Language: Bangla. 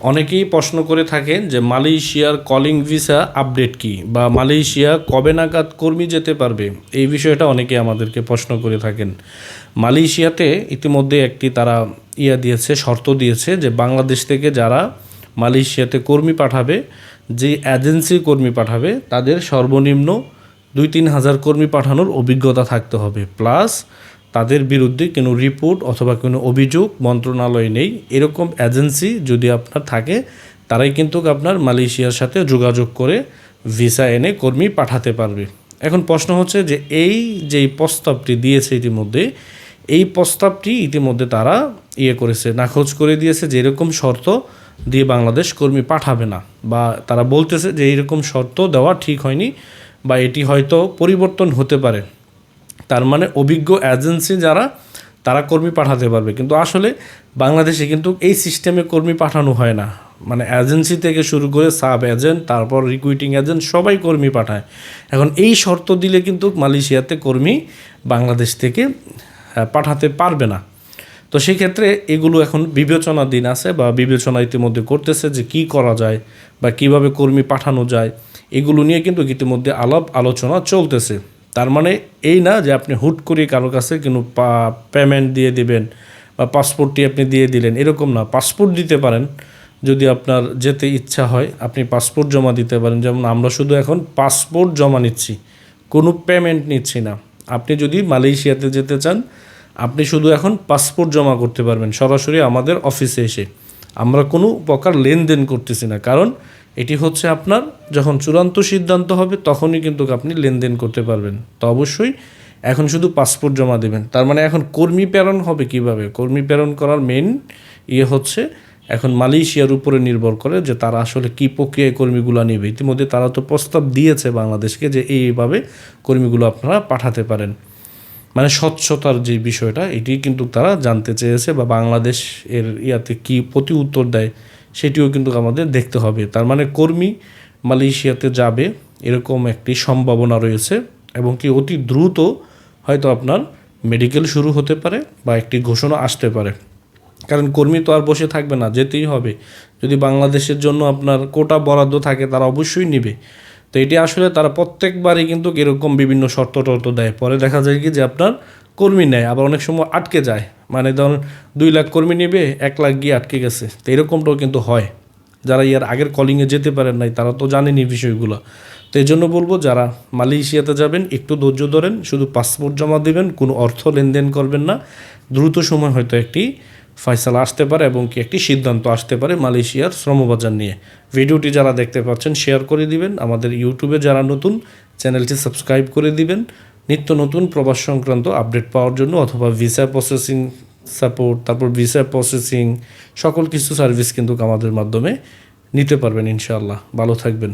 অনেকেই প্রশ্ন করে থাকেন যে মালয়েশিয়ার কলিং ভিসা আপডেট কি বা মালয়েশিয়া কবে নাগাদ কর্মী যেতে পারবে? এই বিষয়টা অনেকে আমাদেরকে প্রশ্ন করে থাকেন। মালয়েশিয়াতে ইতিমধ্যে একটি তারা ইয়া দিয়েছে, শর্ত দিয়েছে যে বাংলাদেশ থেকে যারা মালয়েশিয়াতে কর্মী পাঠাবে, যে এজেন্সি কর্মী পাঠাবে, তাদের সর্বনিম্ন দুই তিন হাজার কর্মী পাঠানোর অভিজ্ঞতা থাকতে হবে। প্লাস তাদের বিরুদ্ধে কোনো রিপোর্ট অথবা কোনো অভিযোগ মন্ত্রণালয় নেই। এরকম এজেন্সি যদি আপনার থাকে, তারাই কিন্তু আপনার মালয়েশিয়ার সাথে যোগাযোগ করে ভিসা এনে কর্মী পাঠাতে পারবে। এখন প্রশ্ন হচ্ছে যে এই যে প্রস্তাবটি দিয়েছে ইতিমধ্যে, এই প্রস্তাবটি ইতিমধ্যে তারা ইয়ে করেছে, নাকচ করে দিয়েছে যে এরকম শর্ত দিয়ে বাংলাদেশ কর্মী পাঠাবে না। বা তারা বলতেছে যে এইরকম শর্ত দেওয়া ঠিক হয়নি বা এটি হয়তো পরিবর্তন হতে পারে। তার মানে অভিজ্ঞ এজেন্সি যারা, তারা কর্মী পাঠাতে পারবে। কিন্তু আসলে বাংলাদেশে কিন্তু এই সিস্টেমে কর্মী পাঠানো হয় না। মানে এজেন্সি থেকে শুরু করে সাব এজেন্ট তারপর রিক্রুইটিং এজেন্ট সবাই কর্মী পাঠায়। এখন এই শর্ত দিলে কিন্তু মালয়েশিয়াতে কর্মী বাংলাদেশ থেকে পাঠাতে পারবে না। তো সেই ক্ষেত্রে এগুলো এখন বিবেচনা দিন আছে বা বিবেচনা ইতিমধ্যে করতেছে যে কি করা যায় বা কীভাবে কর্মী পাঠানো যায়। এগুলো নিয়ে কিন্তু ইতিমধ্যে আলাপ আলোচনা চলতেছে। তার মানে এই না যে আপনি হুট করে কারও কাছে কিন্তু পেমেন্ট দিয়ে দিবেন বা পাসপোর্টটি আপনি দিয়ে দিলেন, এরকম না। পাসপোর্ট দিতে পারেন, যদি আপনার যেতে ইচ্ছা হয়, আপনি পাসপোর্ট জমা দিতে পারেন। যেমন আমরা শুধু এখন পাসপোর্ট জমা নিচ্ছি, কোনো পেমেন্ট নিচ্ছি না। আপনি যদি মালয়েশিয়াতে যেতে চান, আপনি শুধু এখন পাসপোর্ট জমা করতে পারবেন, সরাসরি আমাদের অফিসে এসে। আমরা কোনো প্রকার লেনদেন করতেছি না, কারণ এটি হচ্ছে আপনার যখন চূড়ান্ত সিদ্ধান্ত হবে তখনই কিন্তু আপনি লেনদেন করতে পারবেন। তো অবশ্যই এখন শুধু পাসপোর্ট জমা দেবেন। তার মানে এখন কর্মী প্রেরণ হবে কীভাবে? কর্মী প্রেরণ করার মেন ইয়ে হচ্ছে এখন মালয়েশিয়ার উপরে নির্ভর করে যে তারা আসলে কী প্রক্রিয়ায় কর্মীগুলো নেবে। ইতিমধ্যে তারা তো প্রস্তাব দিয়েছে বাংলাদেশকে যে এইভাবে কর্মীগুলো আপনারা পাঠাতে পারেন। মানে স্বচ্ছতার যে বিষয়টা, এটি কিন্তু তারা জানতে চেয়েছে বা বাংলাদেশ এর ইয়াতে কী প্রতি উত্তর দেয় সেটিও কিন্তু আমাদের দেখতে হবে। তার মানে কর্মী মালয়েশিয়াতে যাবে এরকম একটি সম্ভাবনা রয়েছে এবং কি অতি দ্রুত হয়তো আপনার মেডিকেল শুরু হতে পারে বা একটি ঘোষণা আসতে পারে। কারণ কর্মী তো আর বসে থাকবে না, যেতেই হবে। যদি বাংলাদেশের জন্য আপনার কোটা বরাদ্দ থাকে, তারা অবশ্যই নিবে। তো এটি আসলে তারা প্রত্যেকবারই কিন্তু এরকম বিভিন্ন শর্ত টর্ত দেয়। পরে দেখা যায় কি যে আপনার কর্মী নেয়, আবার অনেক সময় আটকে যায়। মানে ধরুন দুই লাখ কর্মী নেবে, এক লাখ গিয়ে আটকে গেছে। তো এরকমটাও কিন্তু হয়। যারা ইয়ার আগের কলিংয়ে যেতে পারেন নাই, তারা তো জানেনি বিষয়গুলো। তো এই জন্য বলব, যারা মালয়েশিয়াতে যাবেন, একটু ধৈর্য ধরেন, শুধু পাসপোর্ট জমা দেবেন, কোনো অর্থ লেনদেন করবেন না। দ্রুত সময় হয়তো একটি ফয়সালা আসতে পারে এবং কি একটি সিদ্ধান্ত আসতে পারে মালয়েশিয়ার শ্রমবাজার নিয়ে। ভিডিওটি যারা দেখতে পাচ্ছেন শেয়ার করে দিবেন। আমাদের ইউটিউবে যারা নতুন চ্যানেলটি সাবস্ক্রাইব করে দিবেন। নিত্য নতুন প্রবাস সংক্রান্ত আপডেট পাওয়ার জন্য অথবা ভিসা প্রসেসিং সাপোর্ট তারপর ভিসা প্রসেসিং সকল কিছু সার্ভিস কিন্তু আমাদের মাধ্যমে নিতে পারবেন ইনশাআল্লাহ। ভালো থাকবেন।